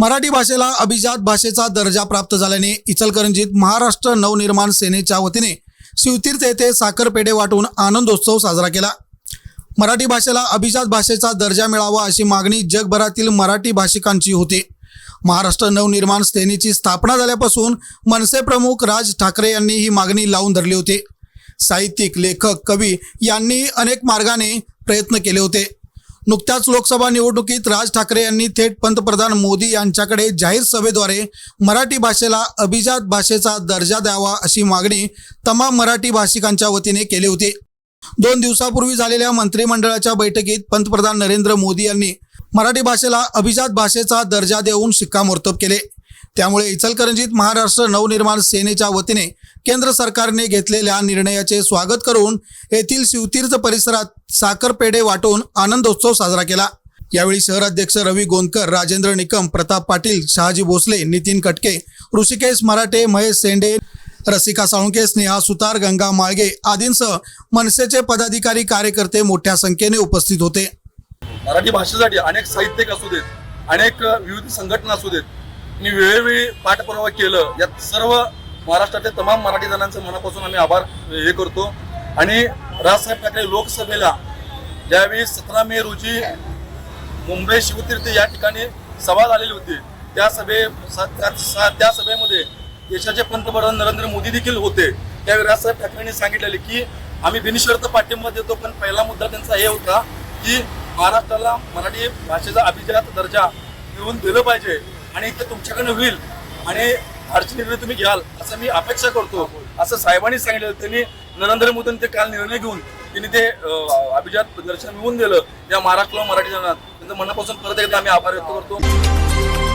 मराठी भाषेला अभिजात भाषेचा दर्जा प्राप्त झाल्याने इचलकरंजीत महाराष्ट्र नवनिर्माण सेनेच्या वतीने शिवतीर्थ येथे साखरपेढे वाटून आनंदोत्सव साजरा केला. मराठी भाषेला अभिजात भाषेचा दर्जा मिळावा अशी मागणी जगभरातील मराठी भाषिकांची होती. महाराष्ट्र नवनिर्माण सेनेची स्थापना झाल्यापासून मनसे प्रमुख राज ठाकरे यांनी ही मागणी लावून धरली होती. साहित्यिक लेखक कवी यांनी अनेक मार्गाने प्रयत्न केले होते. नुकत्याच लोकसभा निवडणुकीत राज ठाकरे यांनी थेट पंतप्रधान मोदी यांच्याकडे जाहीर सभेद्वारे मराठी भाषेला अभिजात भाषेचा दर्जा द्यावा अशी मागणी तमाम मराठी भाषिकांच्या वतीने केली होती. दोन दिवसापूर्वी झालेल्या मंत्रिमंडळाच्या बैठकीत पंतप्रधान नरेंद्र मोदी यांनी मराठी भाषेला अभिजात भाषेचा दर्जा देऊन शिक्कामोर्तब केले. त्यामुळे इचलकरंजीत महाराष्ट्र नवनिर्माण सेनेच्या वतीने केंद्र सरकारने घेतलेल्या निर्णयाचे स्वागत करून येथील शिवतीर्थ परिसरात साखरपेढे वाटून आनंदोत्सव साजरा केला. यावेळी शहराध्यक्ष रवी गोंदकर राजेंद्र निकम प्रताप पाटील शहाजी भोसले नितीन कटके ऋषिकेश मराठे महेश सेंडे रसिका साळुंके स्नेहा सुतार गंगा माळगे आदींसह मनसेचे पदाधिकारी कार्यकर्ते मोठ्या संख्येने उपस्थित होते. मराठी भाषेसाठी अनेक साहित्यिक असू देत अनेक विविध संघटना असू देत मी वेळोवेळी पाठपुरावा केलं. यात सर्व महाराष्ट्रातल्या तमाम मराठी जणांचं मनापासून आम्ही आभार हे करतो. आणि राजसाहेब ठाकरे लोकसभेला ज्यावेळी सतरा मे रोजी मुंबई शिवतीर्थ या ठिकाणी सभा झालेली होती त्या सभे त्या त्या सभेमध्ये देशाचे पंतप्रधान नरेंद्र मोदी देखील होते. त्यावेळी राजसाहेब ठाकरेंनी सांगितलेले की आम्ही बिनशर्त पाठिंबा देतो पण पहिला मुद्दा त्यांचा हे होता की महाराष्ट्राला मराठी भाषेचा अभिजात दर्जा मिळवून दिलं पाहिजे. आणि ते तुमच्याकडनं होईल. आणि अडचणी निर्णय तुम्ही घ्याल असं मी अपेक्षा करतो. असं साहेबांनी सांगितलं त्यांनी नरेंद्र मोदींनी ते काल निर्णय घेऊन त्यांनी ते अभिजात दर्शन मिळवून दिलं. या महाराष्ट्राला मराठी जनात त्यांचं मनापासून परत एकदा आम्ही आभार व्यक्त करतो.